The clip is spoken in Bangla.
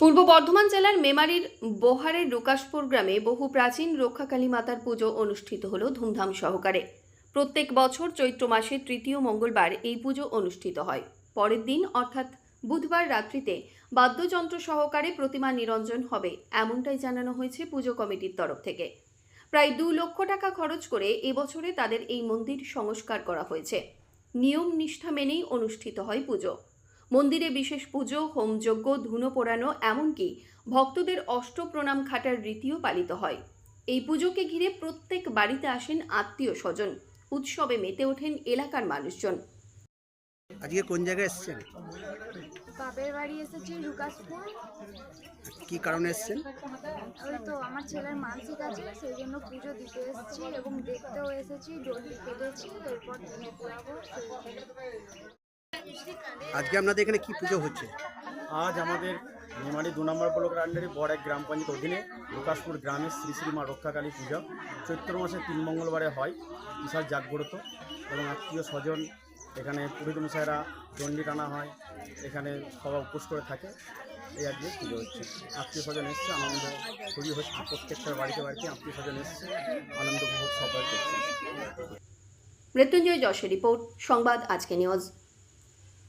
পূর্ব বর্ধমান জেলার মেমারির বোহারের রুকাশপুর গ্রামে বহু প্রাচীন রক্ষাকালী মাতার পুজো অনুষ্ঠিত হল ধুমধাম সহকারে। প্রত্যেক বছর চৈত্র মাসের তৃতীয় মঙ্গলবার এই পুজো অনুষ্ঠিত হয়। পরের দিন, অর্থাৎ বুধবার রাত্রিতে, বাদ্যযন্ত্র সহকারে প্রতিমা নিরঞ্জন হবে, এমনটাই জানানো হয়েছে পুজো কমিটির তরফ থেকে। প্রায় দু লক্ষ টাকা খরচ করে এবছরে তাদের এই মন্দির সংস্কার করা হয়েছে। নিয়ম নিষ্ঠা মেনেই অনুষ্ঠিত হয় পুজো। মন্দিরে বিশেষ পুজো হোমযজ্ঞ ধুনো পোড়ানো এমনকি ভক্তদের অষ্টপ্রণাম খাটার রীতিও পালিত হয়। এই পুজোকে ঘিরে প্রত্যেক বাড়িতে আসেন আত্মীয় স্বজন। উৎসবে মেতে ওঠেন এলাকার মানুষজন। আজকে কোন জায়গায় এসেছেন? বাপের বাড়ি এসেছি লুকাসপুর। কি কারণে এসেছেন? ওই তো আমার ছেলের মানসিক আছে সেই জন্য পুজো দিতে এসেছি এবং দেখতেও এসেছি ডলি কেটেছি এরপর আজকে আপনাদের এখানে কি পুজো হচ্ছে? আজ আমাদের মেমারি দু নম্বর ব্লকের আন্ডারে বড় এক গ্রাম পঞ্চায়েত অধীনে প্রকাশপুর গ্রামে শ্রী শ্রী মা রক্ষাকালী পূজা। চৈত্র মাসে তিন মঙ্গলবারে হয় বিশাল জাগ্রত এবং আত্মীয় স্বজন এখানে পুরোহিত মশাইরা দণ্ডি টানা হয় এখানে সবাই উপোস করে থাকে। এই আজকে পুজো হচ্ছে। আত্মীয় স্বজন এসছে আনন্দ খুবই হচ্ছে। প্রত্যেকটা বাড়িতে বাড়িতে আত্মীয় স্বজন এসছে আনন্দ উপভোগ সবাই করছে। মৃত্যুঞ্জয় যশের রিপোর্ট সংবাদ আজকে নিউজ।